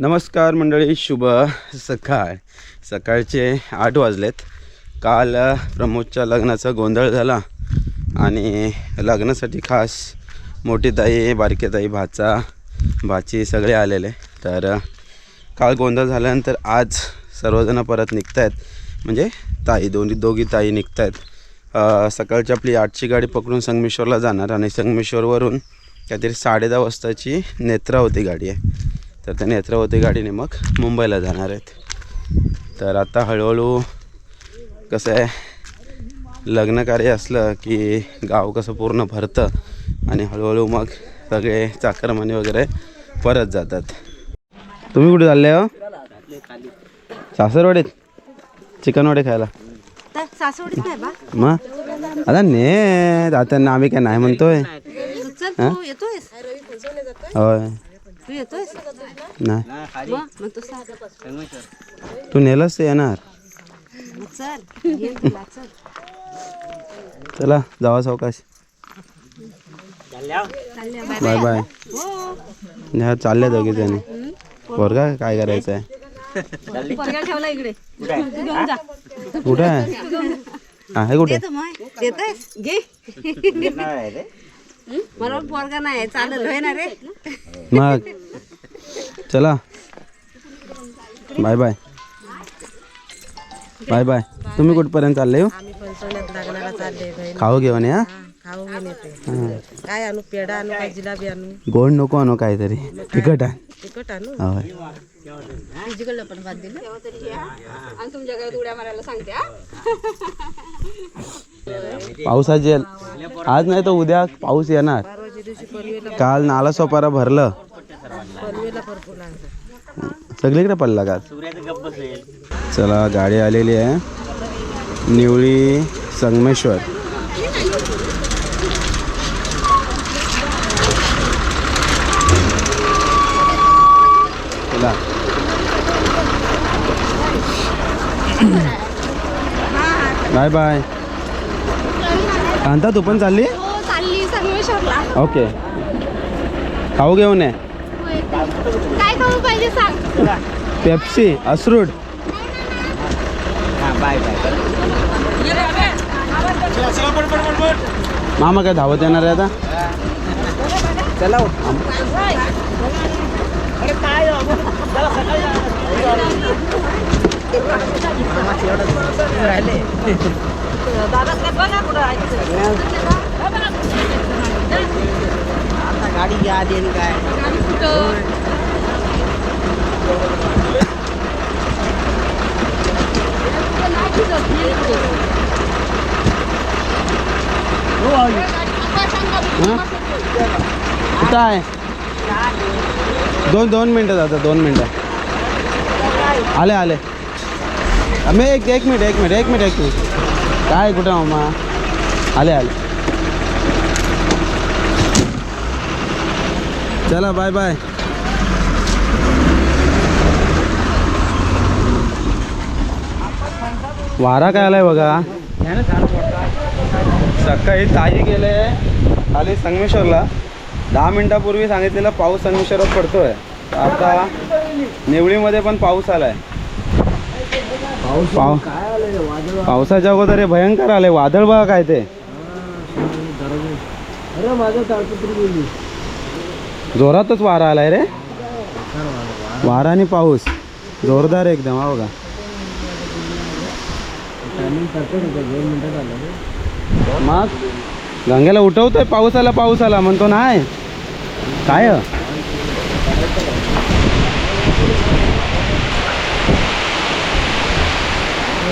नमस्कार मंडळी शुभ सकाळ. सकाळचे आठ वाजलेत. काल प्रमोदच्या लग्नाचा गोंधळ झाला आणि लग्नासाठी खास मोठी ताई बारके ताई भाचा भाची सगळे आलेले. तर काल गोंधळ झाल्यानंतर आज सर्वजण परत निघत आहेत म्हणजे ताई दोन्ही दोघी ताई निघत आहेत सकाळची आपली आठची गाडी पकडून संगमेश्वरला जाणार आणि संगमेश्वरवरून काहीतरी साडे वाजताची वाजताची नेत्रावती गाडी आहे. तर त्या नेत्रावती गाडीने मग मुंबईला जाणार आहेत. तर आता हळूहळू कसं आहे लग्नकार्य असलं की गाव कसं पूर्ण भरतं आणि हळूहळू मग सगळे चाकरमाने वगैरे परत जातात. तुम्ही कुठे चालले हो? सासरवाडीत? चिकन वडे खायला मग? आता ने आता आम्ही काय नाही म्हणतोय. होय. तू येतोयस? नाही. मग तू सांग. तू येणार. मग चल ये तुला चल. चला जावा सावकाश. बाय बाय हो. ह्या चालल्या दोघी जणी. पोरगा काय करायचं आहे? पोरगा ठेवला इकडे. तू घेऊन जा. कुठे आहे? आहे कुठे? मग. घे. हं? मला पोरगा नाही चालेल होय ना रे? मग. चला. बाय बाय बाय बाय तुम्ही कुठपर्यंत चालले हो? आम्ही चालले बहीण. खाऊ घेऊन या? खाऊ घेऊन येते. काय आणू? पेढा आणू काय जिलाबी आणू? गोड नको आणू काहीतरी. तिखट आहे तिखट आणू? होय. जिकडलं पण भात दिलं. आणि तुमच्या घरात उड्या मारायला सांगते पावसाचे आज नाही तर उद्या पाऊस येणार. काल नाला सोपारा भरलं. सगळीकडे पडला का चला गाडी आलेली आहे. निवळी संगमेश्वर. चला. Bye bye. कांता तू पण चालली? हो चालली संगमेश्वरला ओके. खाऊ घेऊन ये. काय खाऊ पाहिजे सांग. पेप्सी अश्रूड. मामा काय धावत येणार आहे आता? गाडी घ्या आहे दोन दोन मिनटं दोन मिनटं। आले आले। मी एक मिनिट एक मिनिट एक मिनिट एक मिनिट। काय कुठं मामा? आले आले. चला बाय बाय वारा काय आलाय बघा? सकाळी ताई गेले खाली संगमेश्वरला. दहा मिनिटापूर्वी सांगितलेला पाऊस संगमेश्वरात पडतोय. आता निवळीमध्ये पण पाऊस आलाय. पाव पावसाच्या अगोदर हे भयंकर आले वादळ बघा काय ते. जोरातच वारा आलाय रे. वारा आणि पाऊस. जोरदार एकदम हा बघा. मग गंगेला उठवतोय. पाऊस आला पाऊस आला. म्हणतो नाही. काय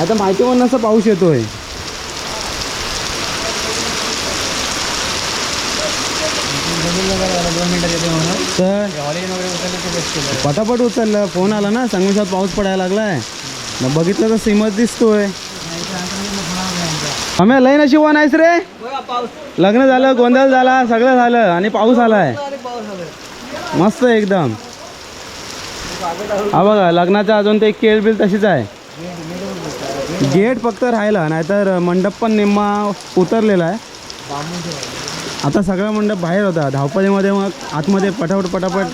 आता माहिती पण नसं पाऊस येतोय. तर पटापट उचललं. फोन आला ना संगमेश्वरात पाऊस पडायला लागलाय. मग बघितलं तर सीमच दिसतोय. आम्ही लय नशिबवान नाहीस रे. लग्न झालं गोंधळ झाला सगळं झालं आणि पाऊस आलाय. मस्त एकदम. हा बघा लग्नाचं अजून ते केळ बिल तशीच आहे. गेट फक्त राहिला नाहीतर मंडप पण निम्मा उतरलेला आहे. आता सगळा मंडप बाहेर होता. धावपळीमध्ये मग आतमध्ये पटापट पटापट.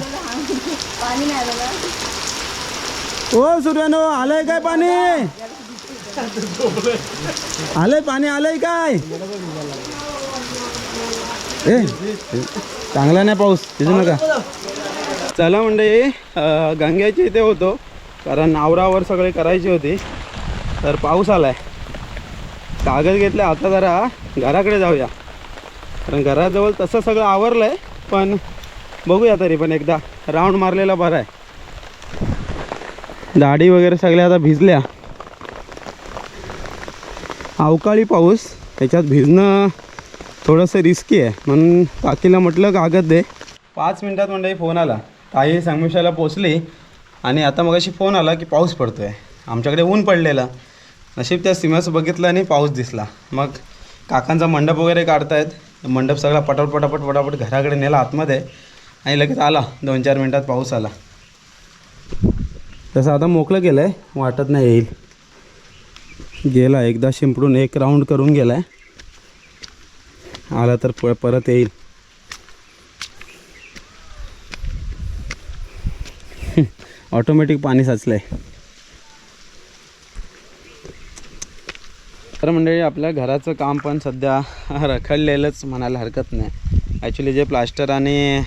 ओ सूर्यानो आलंय काय पाणी? आलंय पाणी आलंय काय? ए चांगला नाही पाऊस तिथे नका. चला म्हणजे गंग्याच्या इथे होतो कारण आवरावर सगळे करायची होती. तर पाऊस आलाय. कागद घेतले आता जरा घराकडे जाऊया. कारण घराजवळ तसं सगळं आवरलं आहे पण बघूया तरी पण एकदा. राऊंड मारलेला बरा आहे. दाढी वगैरे सगळ्या आता भिजल्या. अवकाळी पाऊस त्याच्यात भिजणं थोडंसं रिस्की आहे. म्हणून काकीला म्हटलं कागद दे. पाच मिनटात म्हणजे फोन आला. ताई संगमेशाला पोचली आणि आता मगाशी फोन आला की पाऊस पडतोय. आमच्याकडे ऊन पडलेलं. नशीब त्या सीमाचं बघितलं आणि पाऊस दिसला. मग काकांचा मंडप वगैरे काढतायत. मंडप सगळा पटापट पटापट पटापट घराकडे नेला आतमध्ये आणि लगेच आला. दोन चार मिनटात पाऊस आला. तसं आता मोकळं गेलं आहे वाटत नाही येईल. गेला एकदा शिंपडून एक राऊंड करून गेला आहे आला तर प परत येईल. ऑटोमॅटिक पाणी साचलं आहे तर मंडळी आपल्या घराचं काम पण सध्या रखडलेलंच म्हणायला हरकत नाही. ॲक्च्युली जे प्लास्टर आणि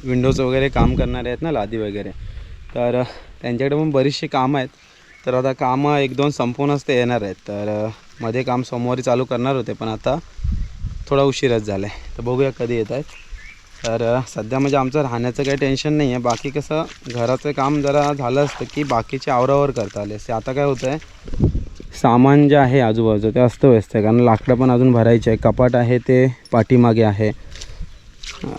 विंडोज वगैरे काम करणारे आहेत ना लादी वगैरे तर त्यांच्याकडे पण बरीचशी कामं आहेत. तर आता कामं एक दोन संपूनच ते येणार आहेत. तर मध्ये काम सोमवारी चालू करणार होते पण आता थोडा उशीरच झाला आहे तर बघूया कधी येत आहेत. तर सध्या म्हणजे आमचं राहण्याचं काही टेन्शन नाही आहे बाकी कसं घराचं काम जरा झालं असतं की बाकीचे आवरावर करता आले असते. आता काय होतं आहे सामान जे आहे आजूबाजू ते अस्तव्यस्त आहे कारण लाकडं पण अजून भरायचे आहे. कपाट आहे ते पाठीमागे आहे.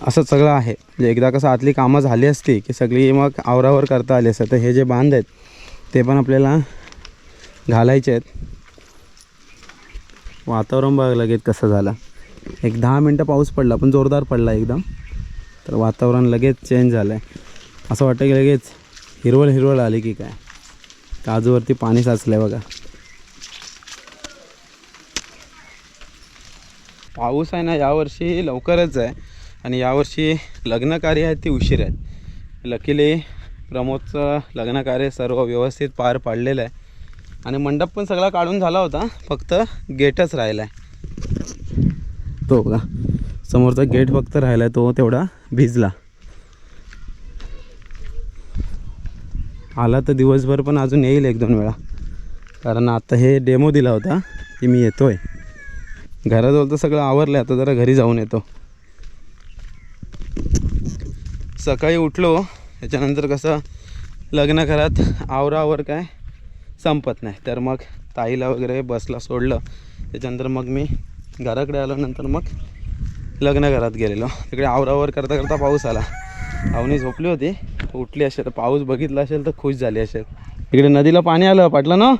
असं सगळं आहे. म्हणजे एकदा कसं आतली कामं झाली असती की सगळी मग आवरावर करता आली असतं तर हे जे बांध आहेत ते पण आपल्याला घालायचे आहेत. वातावरण बघ लगेच कसं झालं. एक दहा मिनटं पाऊस पडला पण जोरदार पडला एकदम. तर वातावरण लगेच चेंज झालं आहे असं वाटतं की लगेच हिरवळ हिरवळ आली की काय. काजूवरती पाणी साचलं आहे बघा. पाऊस आहे ना यावर्षी लवकरच आहे. आणि यावर्षी लग्नकार्य आहेत ती उशीर आहेत. लकीली प्रमोदचं लग्नकार्य सर्व व्यवस्थित पार पाडलेलं आहे. आणि मंडप पण सगळा काढून झाला होता फक्त गेटच राहिला आहे तो बघा समोरचा गेट फक्त राहिला आहे तो तेवढा भिजला. आला तर दिवसभर पण अजून येईल एक दोन वेळा. कारण आता हे डेमो दिला होता की मी येतोय. घराजवळ तर सगळं आवरलं आता जरा घरी जाऊन येतो. सकाळी उठलो त्याच्यानंतर कसं लग्न घरात आवरावर काय संपत नाही. तर मग ताईला वगैरे बसला सोडलं. त्याच्यानंतर मग मी घराकडे आलो नंतर मग लग्न घरात गेलेलो. तिकडे आवरावर करता करता पाऊस आला. अवनी झोपली होती. उठली असेल पाऊस बघितला असेल तर खुश झाली असेल. इकडे नदीला पाणी आलं पाटलं ना?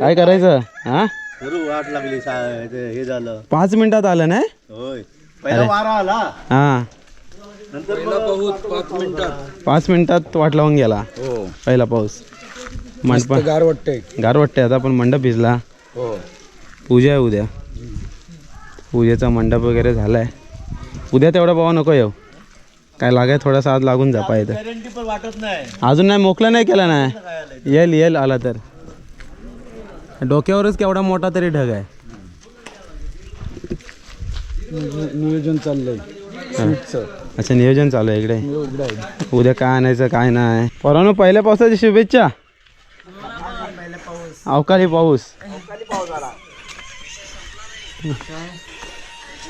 काय करायचं? हां? वाट लागली सा- ते हे झालं. पाच मिनिटात आलं नाही? होय. पहिला वारा आला. हां. नंतर मग पाच मिनिटात. वाट लावून गेला. हो. पहिला पाऊस. मंडप गार वाटतंय. गार वाटते आता पण मंडप भिजला. हो. पूजा आहे उद्या. पूजेचा मंडप वगैरे झाला आहे उद्या तेवढा पावा नको येऊ. काय लागाय थोडासा आज लागून जा पाहिजे गॅरंटी पण वाटत नाही. अजून नाही मोकलं नाही केलं नाही. येईल येईल आला तर. डोक्यावरच केवढा मोठा तरी ढग आहे. नियोजन चाललंय. अच्छा नियोजन चालू आहे इकडे. उद्या काय आणायचं काय नाही. पोरांनो पहिल्या पावसाची शुभेच्छा. अवकाळी पाऊस.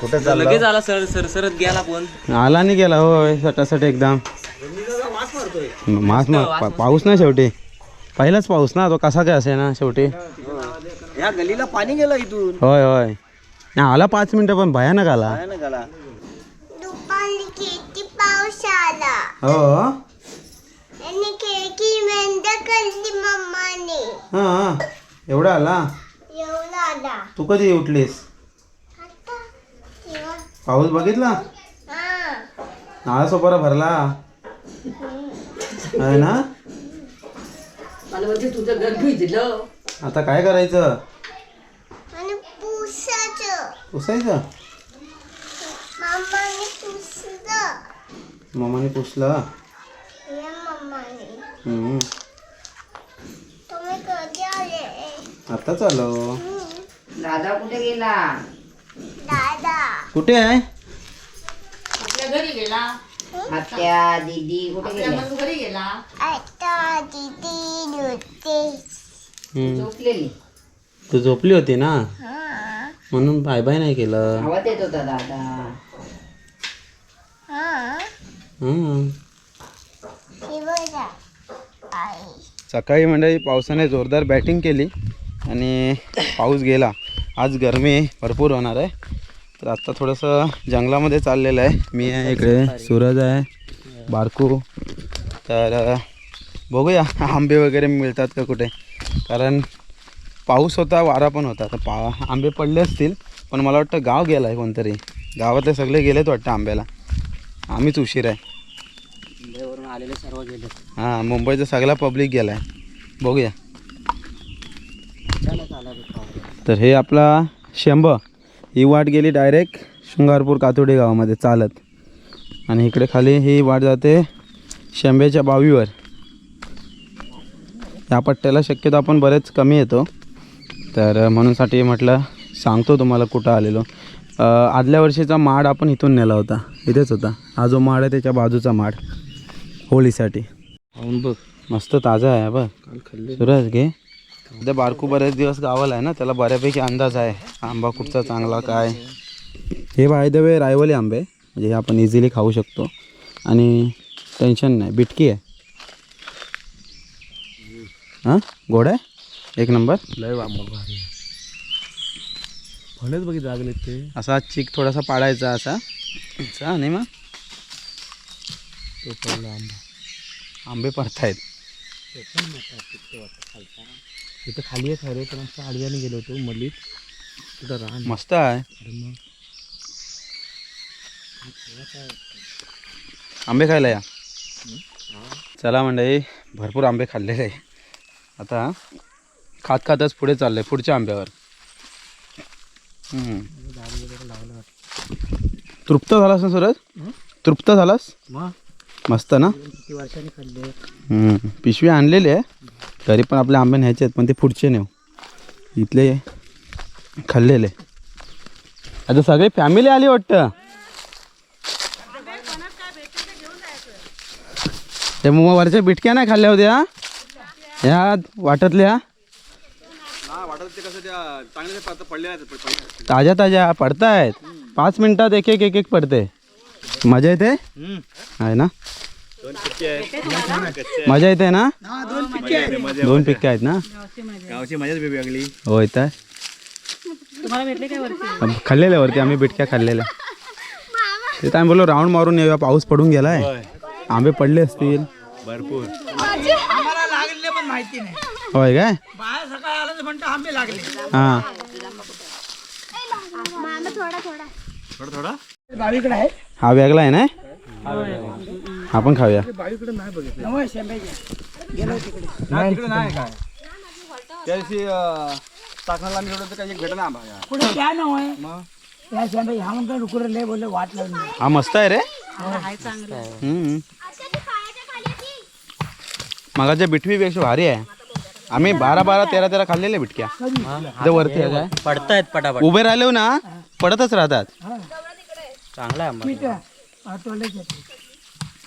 कुठे लगेच आला सर सर सरत गेला पण. आला नाही गेला होय सटासट एकदम. मास मार पा- पाऊस ना शेवटी. पहिलाच पाऊस ना तो कसा काय असे ना शेवटी या गलीला पाणी गेलं इथून. होय होय. नाही आला पाच मिनटं पण भयानक आला. काय ना गाला किती पाऊस आला. हो. आणि खिडकी बंद केली मम्माने. हां एवढा आला? एवढा आला. तू कधी उठलीस? आता तेव्हा पाऊस बघितला? हा. नाळा सोपारा भरला आहे ना? मला म्हणजे तुझं घर भिजलं आता काय करायचं? आणि पुसाचं पुसायचं? मम्माने पुसलं. मम्माने पुसलं? या मम्माने हम्म. तुम्ही कधी आले? आताच आलो दादा कुठे गेला? दादा. कुठे आहे? आपल्या घरी गेला. आत्या दीदी कुठे गेला घरी गेला. आता दिदी होते हम्म. झोपलेली. तू झोपली होती ना? म्हणून बाय बाय नाही केलं. आवाज येत होता दादा. हम्म. बघा आई सकाळी मंडळी पावसाने जोरदार बॅटिंग केली आणि पाऊस गेला. आज गरमी भरपूर होणार आहे. तर आत्ता थोडंसं जंगलामध्ये चाललेलं आहे. मी आहे इकडे सूरज आहे बारकू. तर अ, बघूया आंबे वगैरे मिळतात का कुठे? कारण पाऊस होता वारा पण होता. तर पा आंबे पडले असतील पण मला वाटतं गाव गेलं आहे कोणतरी. गावातले सगळे गेलेत वाटतं आंब्याला. आम्हीच उशीर आहे. आलेले सर्व गेले हां मुंबईचा सगळा पब्लिक गेला आहे बघूया तर हे आपला शेंब ही वाट गेली डायरेक्ट शृंगारपूर कातोडे गावामध्ये चालत. आणि इकडे खाली ही वाट जाते शेंब्याच्या बावीवर. या पट्ट्याला शक्यतो आपण बरेच कमी येतो. तर म्हणूनसाठी म्हटलं सांगतो तुम्हाला कुठं आलेलो. आदल्या वर्षीचा माड आपण इथून नेला होता. इथेच होता. हा जो माड आहे त्याच्या बाजूचा माड. होळीसाठी. बघ. मस्त ताजा आहे बघ. सुरज घे. उद्या बारकू बरेच दिवस गावाला आहे ना त्याला बऱ्यापैकी अंदाज आहे. आंबा कुठचा चांगला काय? हे बाय द वे रायवली आंबे. म्हणजे हे आपण इझिली खाऊ शकतो. आणि टेन्शन नाही. बिटकी आहे. हां? गोड आहे एक नंबर. लय आंबा भारी फणच बघित लागले ते. असा चिक थोडासा पाडायचा असा. आणि मग. तो पडला आंबा. आंबे पडतायत. तिथं खाली आहे खरे पण असं आडव्याने गेलो होतो मलीत. तिथं रान मस्त आहे. आंबे खायला या. चला मंडळी भरपूर आंबे खाल्लेले. आहे आता खात खातच पुढे चाललंय पुढच्या आंब्यावर. तृप्त झालास ना सुरज? तृप्त झालास? मस्त ना. पिशवी आणलेली आहे तरी पण आपले आंबे न्यायचे आहेत पण ते पुढचे नेऊ. इथले खाल्लेले. आता सगळी फॅमिली आली वाटतं? ते मग वरच्या बिटक्या नाही खाल्ल्या होत्या? ह्या वाटतल्या? ताज्या ताज्या पडतायत. पाच मिनिटात एक एक एक एक पडते. मजा येते? आहे ना? मजा येते ना? दोन पिक्के आहेत. ना? गावची मजाच वेगळी होय तर. खाल्लेल्या वरती आम्ही बिटक्या खाल्लेल्या. ते तर आम्ही बोललो राऊंड मारून येऊया पाऊस पडून गेलाय. आंबे पडले असतील. भरपूर. होय काय? हा. मामा थोडा थोडा. थोडा थोडा हा वेगळा आहे ना? आपण खाऊया. तिकडे. नाही काय. त्या दिवशी टाकणाला आम्ही एवढं काही भेटला आंबा. पुढे त्या नव्हे त्या शेंबे ह्या म्हणतो डुकर लय बोलले वाट लावून हा मस्त आहे रे. हम्म. मगाच्या बिटवीपेक्षा भारी आहे. आम्ही बारा बारा तेरा तेरा खाल्लेल्या बिटक्या. वरती आहे काय? पडतायत पटापट. उभे राहिले ना पडतच राहतात. चांगला आहे आंबा तोडले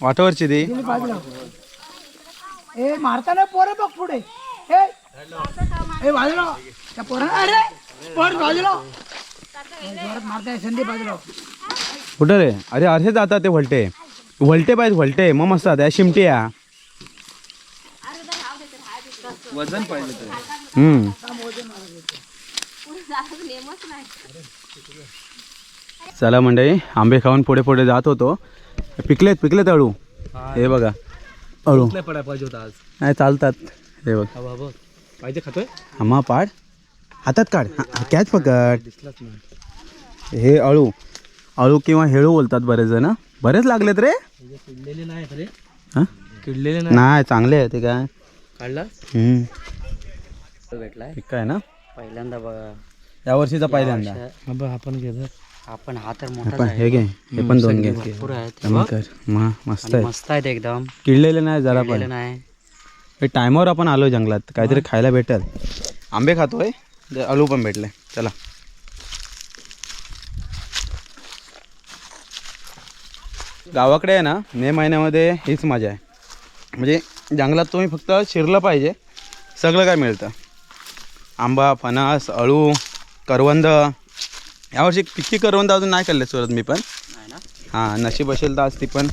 वाटावरची ती. ए मारताना पोरं बघ पुढे. ए ए बाजूला. त्या पोरा अरे पोर बाजूला. ए, जोरात मारताय संधी बाजूला. कुठं रे? अरे अरे जातात ते व्हलटे. व्हलटे पाहिजे व्हलटे. मग मस्त त्या शिमट्या वजन पाहिजे हम्म. चला मंडळी आंबे खाऊन पुढे पुढे जात होतो. पिकलेत पिकलेत अळू? हे बघा. अळू. पाहिजे होता आज. नाही चालतात. हे बघ. हा बाबा पाहिजे खातोय? आम्हा पाड. हातात काढ. हा, कॅच पकड. दिसलाच नाही. हे अळू. अळू किंवा हेळू बोलतात बरेच जण बरेच लागलेत रे. किडलेले नाही हा? किडलेले नाही चांगले आहे ते काय? काढला हम्म. भेटलाय? आहे ना? पहिल्यांदा बघा. या वर्षीचा पहिल्यांदा. आपण घेतो आपण हा तर मोठा आपण हे घे हे पण दोन घे. भरपूर आहेत. कमी कर मा मस्त आहे मस्त आहेत एकदम. किडलेले नाही जरा पण. नाही. हे टायमावर आपण आलो जंगलात. काहीतरी खायला भेटेल. आंबे खातोय. अळू पण भेटले. चला. गावाकडे आहे ना मे महिन्यामध्ये हीच मजा आहे. म्हणजे जंगलात तुम्ही फक्त शिरलं पाहिजे. सगळं काय मिळतं. आंबा फणस अळू करवंद. यावर्षी किती करवंद अजून नाही खाल्ले सुरत मी पण. हां नशीब असेल तर आज ती पण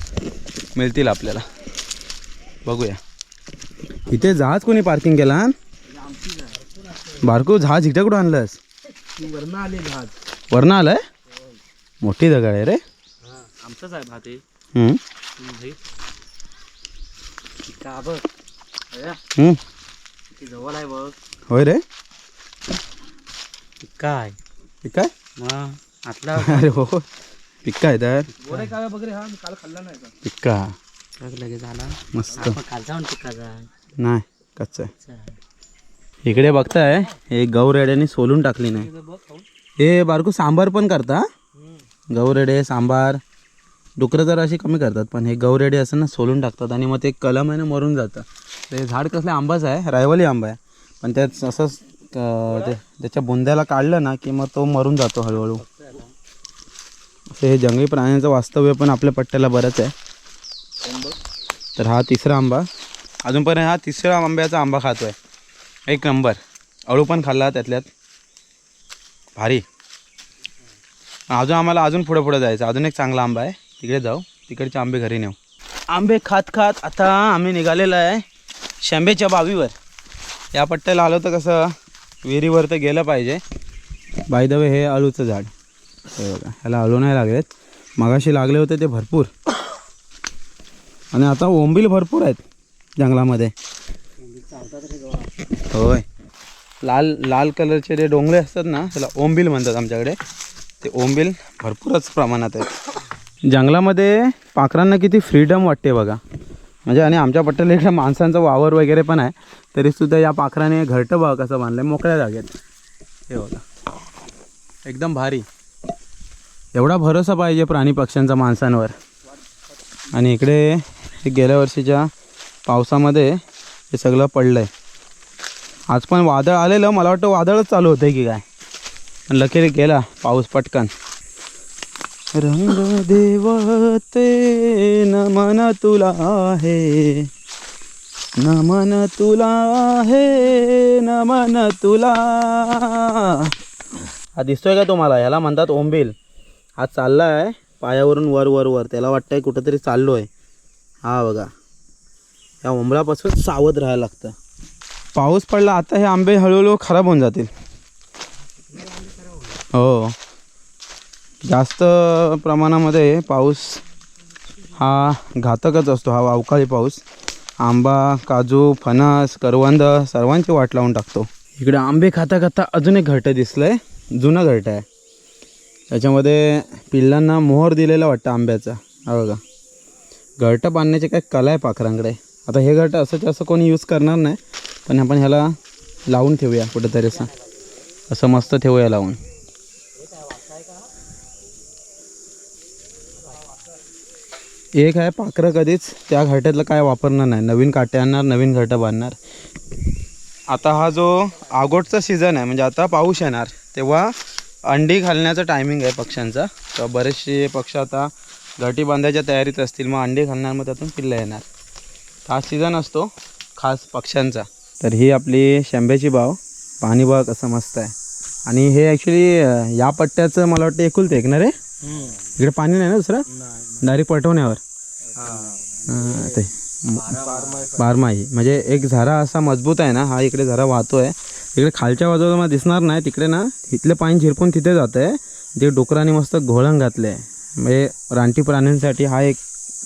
मिळतील आपल्याला. बघूया. इथे जहाज कोणी पार्किंग केला बारकू जहाज इकडे कुठं आणलंस? वरण आले जहाज. वरनं आलंय? मोठी दगड आहे रे. आमचंच आहे भात. का बघ हम्म. किती जवळ आहे बघ. होय रे? काय पिक्का मग आतला. अरे हो पिक्का आहे तर. गोरे काय वगैरे हा मी काल खाल्ला नाही का? पिक्का. लगेच आला. मस्त. आपण काल जाऊन टिकाचा नाही कच्चा आहे. इकडे बघताय हे गौरेड्याने सोलून टाकली नाही. हे बारकू सांबार पण करता? गौरेडे सांबार. डुकरं तर अशी कमी करतात पण हे गवरेडे असं ना सोलून टाकतात आणि मग ते कलम आहे ना मरून जातं. ते झाड कसलं आंबाच आहे रायवली आंबा आहे. पण त्यात असंच त्याच्या बुंद्याला काढलं ना की मग तो मरून जातो हळूहळू. असं हे जंगली प्राण्यांचं वास्तव्य पण आपल्या पट्ट्याला बरंच आहे. तर हा तिसरा आंबा. अजूनपर्यंत हा तिसरा आंब्याचा आंबा खातोय. एक नंबर. अळू पण खाल्ला त्यातल्यात. भारी. अजून आम्हाला अजून पुढं पुढे जायचं अजून एक चांगला आंबा आहे. तिकडे जाऊ. तिकडचे आंबे घरी नेऊ. आंबे खात खात आता आम्ही निघालेलो आहे शेंबेच्या बावीवर. या पट्ट्याला आलो तर कसं विहिरीवर तर गेलं पाहिजे. बाय द हे अळूचं झाड. हे बघा ह्याला अळू नाही लागलेत. मगाशी लागले होते ते भरपूर. आणि आता ओंबील भरपूर आहेत जंगलामध्ये. होय. लाल लाल कलरचे जे डोंगरे असतात ना त्याला ओंबील म्हणतात आमच्याकडे. ते ओंबील भरपूरच प्रमाणात आहेत. जंगलामध्ये पाखरांना किती फ्रीडम वाटते बघा. म्हणजे आणि आमच्या पट्ट्याला इकडे माणसांचा वावर वगैरे पण आहे तरीसुद्धा या पाखराने घरटं बघा कसं बांधलं आहे मोकळ्या जागेत. हे बघा. एकदम भारी. एवढा भरोसा पाहिजे प्राणी पक्ष्यांचा माणसांवर. आणि इकडे गेल्या वर्षीच्या पावसामध्ये हे सगळं पडलं आहे आज पण वादळ आलेलं मला वाटतं वादळच चालू होतं की काय. पण लकीर गेला पाऊस पटकन. रंग देवते नमन तुला आहे. नमन तुला आहे नमन तुला. हा दिसतोय का तुम्हाला? ह्याला म्हणतात ओंबील हा चालला आहे पायावरून वर वर वर. त्याला वाटतंय कुठंतरी चाललो आहे हा बघा. या ओंबळापासून सावध राहायला लागतं. पाऊस पडला आता हे आंबे हळूहळू खराब होऊन जातील. हो. जास्त प्रमाणामध्ये पाऊस हा घातकच असतो. हा अवकाळी पाऊस. आंबा काजू फणस करवंद सर्वांची वाट लावून टाकतो. इकडे आंबे खाता खाता अजून एक घरटं दिसलं आहे जुनं घरटं आहे. त्याच्यामध्ये पिल्लांना मोहर दिलेला वाटतं आंब्याचा. हा बघा. घरटं बांधण्याची काय कला आहे पाखरांकडे. आता हे घरटं असं असं कोणी यूज करणार नाही. पण आपण ह्याला लावून ठेवूया कुठंतरी असं. असं मस्त ठेवूया लावून. एक आहे पाखरं कधीच त्या घरट्यातलं काय वापरणार नाही. नवीन काटे आणणार नवीन घरटं बांधणार. आता हा जो आगोटचा सीझन आहे म्हणजे आता पाऊस येणार तेव्हा अंडी घालण्याचा टायमिंग आहे पक्ष्यांचा. तर बरेचसे पक्ष आता घरटी बांधायच्या तयारीत असतील मग अंडी घालणार मग त्यातून पिल्लं येणार. हा सीझन असतो खास पक्ष्यांचा. तर ही आपली शेंब्याची बाव पाणी बघा कसं मस्त आहे. आणि हे ॲक्च्युली या पट्ट्याचं मला वाटतं एकुलते एक ना रे? इकडे पाणी नाही ना दुसरं? डायरेक्ट पटवण्यावर? हां, ते. बारमाही. म्हणजे एक झरा असा मजबूत आहे ना हा इकडे झरा वाहतो आहे इकडे खालच्या बाजूला मला दिसणार नाही तिकडे ना इथले पाणी झिरपून तिथे जातं आहे ते डुकराने मस्त घोळण घातले आहे म्हणजे रानटी प्राण्यांसाठी हा एक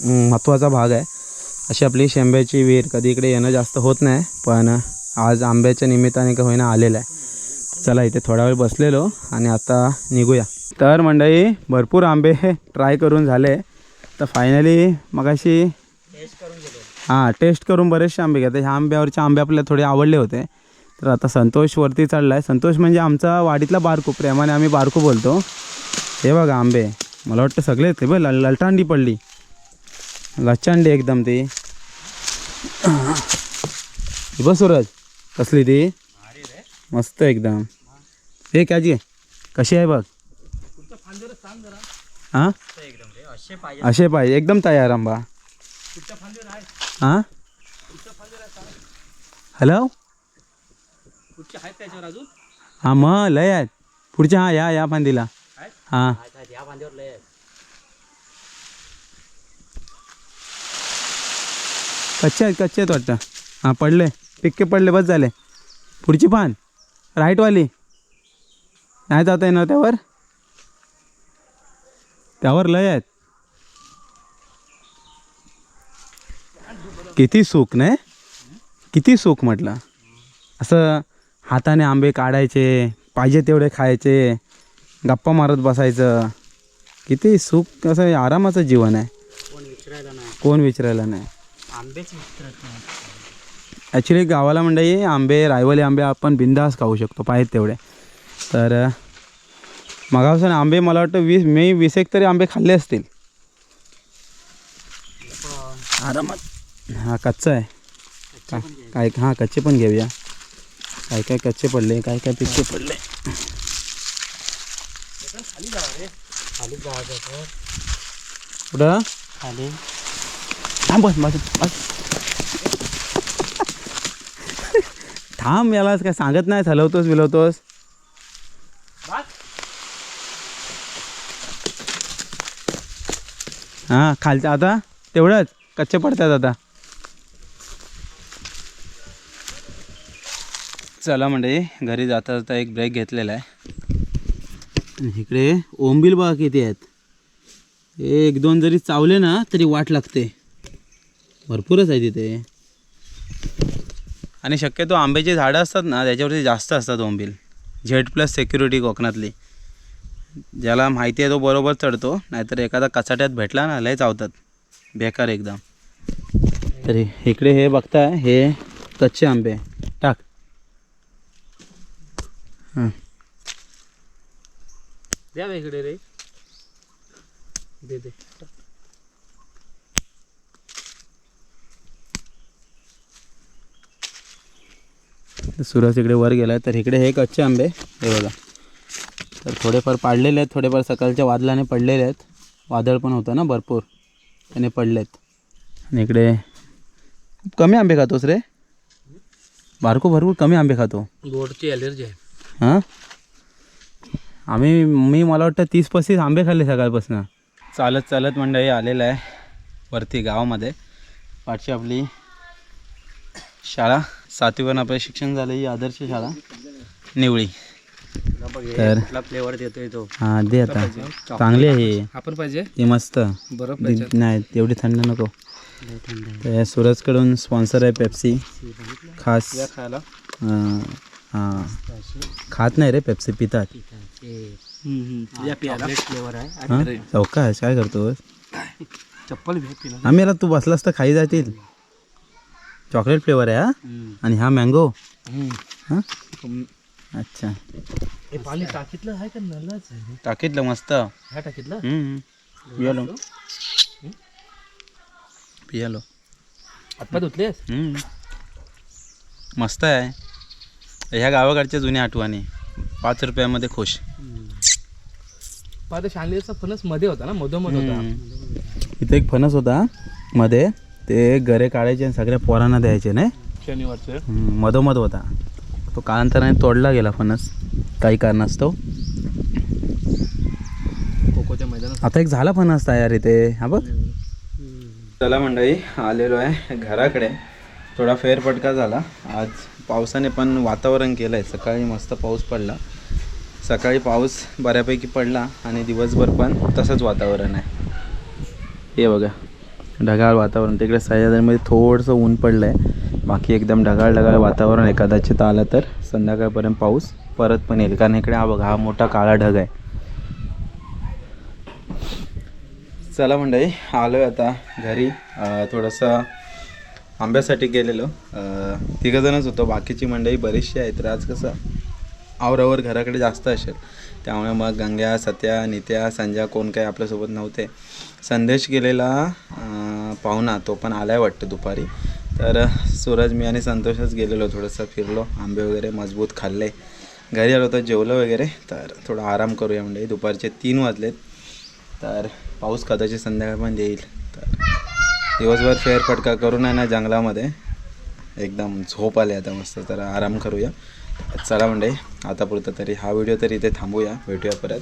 महत्त्वाचा भाग आहे. अशी आपली शेंब्याची विहीर कधी इकडे येणं जास्त होत नाही पण आज आंब्याच्या निमित्ताने का होईना आलेलं आहे. चला इथे थोडा वेळ बसलेलो आणि आता निघूया. तर मंडळी भरपूर आंबे ट्राय करून झाले. तर फायनली मगाशी हां टेस्ट करून बरेचसे आंबे घेतात ह्या आंब्यावरचे आंबे आपल्याला थोडे आवडले होते. तर आता संतोषवरती चढला आहे संतोष म्हणजे आमचा वाडीतला बारकू प्रेमाने आम्ही बारकू बोलतो. हे बघा आंबे. मला वाटतं सगळे ते बघ. लल ललटांडी पडली. लचांडी एकदम ती. ही बघ सूरज कसली ती. मस्त एकदम. हे काजी कशी आहे बघ. हां? असे पाहिजे. एकदम तयार आंबा. हां? हॅलो हां मग लय आहेत. पुढच्या हां या या फांदीला. हां. कच्चे आहेत कच्चे आहेत वाटतं. हां पडले. पिक्के पडले बस झाले. पुढची पान राईटवाली. नाही जाता येणार त्यावर? त्यावर लय आहेत. किती सुख नाही किती सुख म्हटलं? असं हाताने आंबे काढायचे पाहिजे तेवढे खायचे गप्पा मारत बसायचं. किती सुख असं आरामाचं जीवन आहे. कोण विचारायला नाही. आंबेच ॲक्च्युली गावाला मंडळी आंबे रायवली आंबे आपण बिंदास खाऊ शकतो पाहिजे तेवढे. तर मगापासून आंबे मला वाटतं वीस मी वीस एक तरी आंबे खाल्ले असतील. आरामात. हा कच्चा आहे. का काय हां कच्चे पण घेऊया. काय काय कच्चे पडले काय काय पिक्के पडले. खाली कुठं? खाली. थांब बस थांब याला काय सांगत नाही हलवतोस बिलवतोस. हां खालच्या आता तेवढंच. कच्चे पडतात आता. चला म्हणजे घरी जाता जाता एक ब्रेक घेतलेला आहे. इकडे ओंबील बघा किती आहेत. एक दोन जरी चावले ना तरी वाट लागते. भरपूरच आहे तिथे. आणि शक्यतो आंब्याची झाडं असतात ना त्याच्यावरती जास्त असतात ओंबील. झेड प्लस सेक्युरिटी कोकणातली. ज्याला माहिती आहे तो बरोबर चढतो नाहीतर एखादा कचाट्यात भेटला ना लय चावतात. बेकार एकदम. तरी इकडे हे बघताय हे कच्चे आंबे टाक हां द्या बा इकडे रे. दे दे. सुरज इकडे वर गेला तर इकडे हे कच्चे आंबे हे बघा. तर थोडेफार पाडलेले आहेत थोडेफार सकाळच्या वादलाने पडलेले आहेत. वादळ पण होतं ना भरपूर. त्याने पडलेत. आणि इकडे कमी आंबे खातोस रे. बारको भरपूर कमी आंबे खातो. गोडची ॲलर्जी आहे. हां? आम्ही मी मला वाटतं तीस पस्तीस आंबे खाल्ले सकाळपासून. चालत चालत मंडळी आलेलं आहे वरती गावामध्ये. पाठची आपली शाळा सातवीपर्यंत आपलं शिक्षण झालं ही आदर्श शाळा निवळी. तर कुठला फ्लेवर देतोय तो हां दे आता. चांगली आहे ही. आपण पाहिजे? ही मस्त. बरं दि- नाही तेवढी थंड नको. थंड आहे. तर सूरजकडून स्पॉन्सर आहे पेप्सी खास खायला. अं, हां. खात नाही रे पेप्सी पितात. चॉकलेट फ्लेवर आहे. हां? चौकाश काय करतोस चप्पल आम्ही आता तू बसलास तर खाई जातील. चॉकलेट फ्लेवर आहे हा? आणि हा मँगो हां? अच्छा. पाणी टाकीतलं आहे का? नलाच आहे. टाकीतलं मस्त. ह्या टाकीतलं? हम्म. पियालो. पियालो. हातपाय धुतलेस? हम्म. मस्त आहे. ह्या गावाकडच्या जुन्या आठवणी. पाच रुपयामध्ये खुश. पाहते शांगलीचा फणसमध्ये होता ना? मधोमध होता. इथे एक फणस होता मध्ये. ते गरे काढायचे आणि सगळ्या पोरांना द्यायचे नाही? शनिवारचं. मधोमध होता. तो कालांतराने तोडला गेला फणस. काही कारणास्तव. आता एक झाला फणस तयार इथे. हा बघ. चला मंडळी आलेलो आहे घराकडे. थोडा फेरफटका झाला. आज पावसाने पण वातावरण केलं आहे सकाळी मस्त पाऊस पडला. सकाळी पाऊस बऱ्यापैकी पडला आणि दिवसभर पण तसंच वातावरण आहे. हे बघा ढगाळ वातावरण. तिकडे सह्याद्रीमध्ये थोडंसं ऊन पडलं आहे बाकी एकदम ढगाळ ढगाळ वातावरण आहे. कदाचित आलं तर संध्याकाळपर्यंत पाऊस परत पण येईल. कारण इकडे हा बघा हा मोठा काळा ढग आहे. चला मंडळी आलो आहे आता घरी. थोडंसं आंब्यासाठी गेलेलो. तिघंजणच होतो. बाकीची मंडळी बरीचशी आहेत. तर आज कसं आवरावर घराकडे जास्त असेल. त्यामुळे मग गंग्या सत्या नित्या संध्या कोण काही आपल्यासोबत नव्हते. संदेश गेलेला पाहुणा. तो पण आला आहे वाटतं दुपारी. तर सूरज मी आणि संतोषच गेलेलो थोडंसं फिरलो. आंबे वगैरे मजबूत खाल्ले. घरी आलो तर जेवलं वगैरे. तर थोडा आराम करूया म्हणजे दुपारचे तीन वाजलेत. तर पाऊस कदाचित संध्याकाळ पण येईल. तर दिवसभर फेरफटका करून आहे ना जंगलामध्ये. एकदम झोप आली आता मस्त तर आराम करूया. चला म्हणजे आतापुरतं तरी हा व्हिडिओ तरी इथे थांबूया. भेटूया परत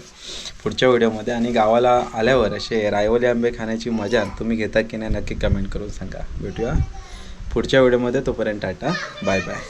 पुढच्या व्हिडिओमध्ये. आणि गावाला आल्यावर असे रायवली आंबे खाण्याची मजा तुम्ही घेता की नाही नक्की कमेंट करून सांगा. भेटूया पुढच्या व्हिडिओमध्ये. तोपर्यंत टाटा. Bye bye.